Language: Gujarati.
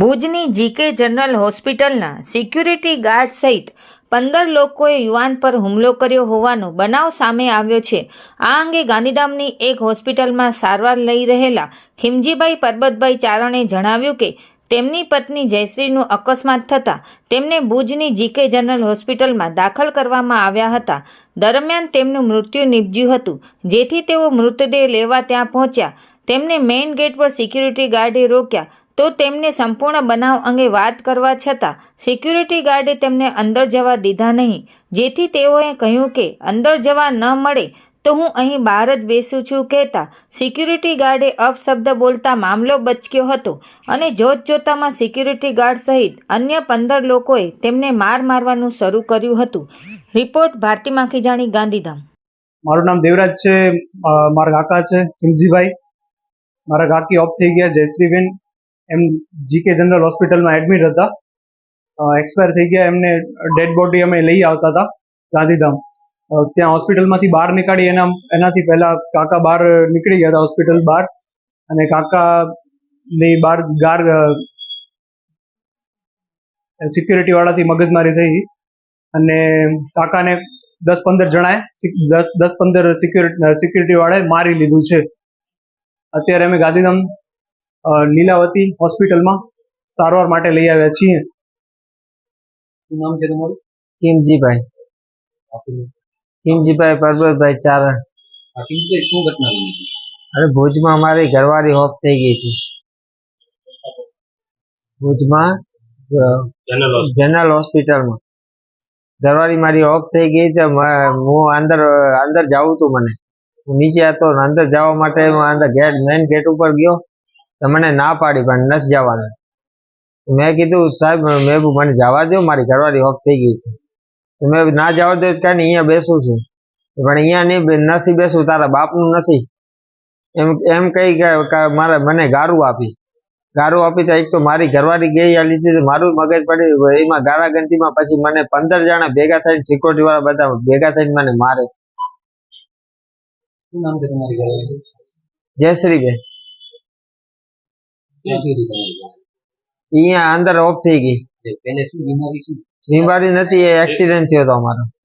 ભુજની જીકે જનરલ હોસ્પિટલના સિક્યુરિટી ગાર્ડ સહિત પંદર લોકોએ યુવાન પર હુમલો કર્યો હોવાનો બનાવ સામે આવ્યો છે. આ અંગે ગાંધીધામની એક હોસ્પિટલમાં સારવાર લઈ રહેલા ખીમજીભાઈ પરબતભાઈ ચારણે જણાવ્યું કે, તેમની પત્ની જયશ્રીનું અકસ્માત થતાં તેમને ભુજની જીકે જનરલ હોસ્પિટલમાં દાખલ કરવામાં આવ્યા હતા. દરમિયાન તેમનું મૃત્યુ નીપજ્યું હતું, જેથી તેઓ મૃતદેહ લેવા ત્યાં પહોંચ્યા. તેમને મેઇન ગેટ પર સિક્યુરિટી ગાર્ડે રોક્યા. તો તેમને સંપૂર્ણ બનાવ અંગે વાત કરવા છતાં સિક્યુરિટી ગાર્ડે તેમને અંદર જવા દીધા નહીં. જેથી તેઓએ કહ્યું કે અંદર જવા ન મળે તો હું અહીં બહાર જ બેસું છું કહેતા સિક્યુરિટી ગાર્ડે અપશબ્દ બોલતા મામલો બચક્યો હતો અને જોત જોતામાં સિક્યુરિટી ગાર્ડ સહિત અન્ય પંદર લોકોએ તેમને માર મારવાનું શરૂ કર્યું હતું. રિપોર્ટ ભારતી માખીજાણી, ગાંધીધામ. મારું નામ દેવરાજ છે. મારા કાકા છે, કિમજીભાઈ. મારા કાકી ઓફ થઈ ગયા, જયશ્રીબેન. એમ જીકે જનરલ હોસ્પિટલમાં એડમિટ હતા. એક્સપાયર થઈ ગયા, એમને ડેડ બોડી અમે લઈ આવતા હતા, ગાંધીધામ. ત્યાં હોસ્પિટલમાંથી બહાર નીકાળી, એના, એનાથી પહેલા કાકા બહાર નીકળી ગયા હતા હોસ્પિટલ બહાર. અને કાકા ની બહાર ગાર સિક્યુરિટી વાળાથી મગજમારી થઈ. અને કાકાને દસ પંદર જણાએ દસ દસ પંદર સિક્યુરિટી સિક્યુરિટી વાળાએ મારી લીધું છે. અત્યારે અમે ગાંધીધામ લીલાવતી હોસ્પિટલમાં સારવાર માટે લઈ આવ્યા છીએ. શું નામ છે તમારું? કિમજીભાઈ. કિમજીભાઈ પરબતભાઈ ચારણ. કિમજીભાઈ શું ઘટના બની અરે ભુજમાં મારી ઘરવાળી ઓફ થઈ ગઈ હતી. ભુજમાં જનરલ હોસ્પિટલમાં ઘરવાળી મારી ઓફ થઈ ગઈ તો હું અંદર અંદર જાઉં હતું મને. હું નીચે હતો અંદર જવા માટે હું અંદર ગેટ મેઇન ગેટ ઉપર ગયો. તો મને ના પાડી પણ નથી જવાનું. મેં કીધું સાહેબ મેં મને જવા દો મારી ઘરવાળી ઓફ થઈ ગઈ છે. મેં ના જવા દો કાંઈ અહીંયા બેસું છું. પણ અહીંયા નહીં નથી બેસવું તારા બાપનું નથી. એમ એમ કહી મારે મને ગારું આપી. ગારું આપી તો એક તો મારી ઘરવાળી ગઈ આ લીધી મારું મગજ પડ્યું. એમાં ગાળા ગંતીમાં પછી મને પંદર જણા ભેગા થઈને સિક્યોરિટી વાળા બધા ભેગા થઈને મને મારે. જય શ્રી જયશ્રીબેન. અહીંયા અંદર ઓફ થઈ ગઈ. પહેલે શું બીમારી શું? બીમારી નથી એ એક્સિડન્ટ થયો હતો અમારો.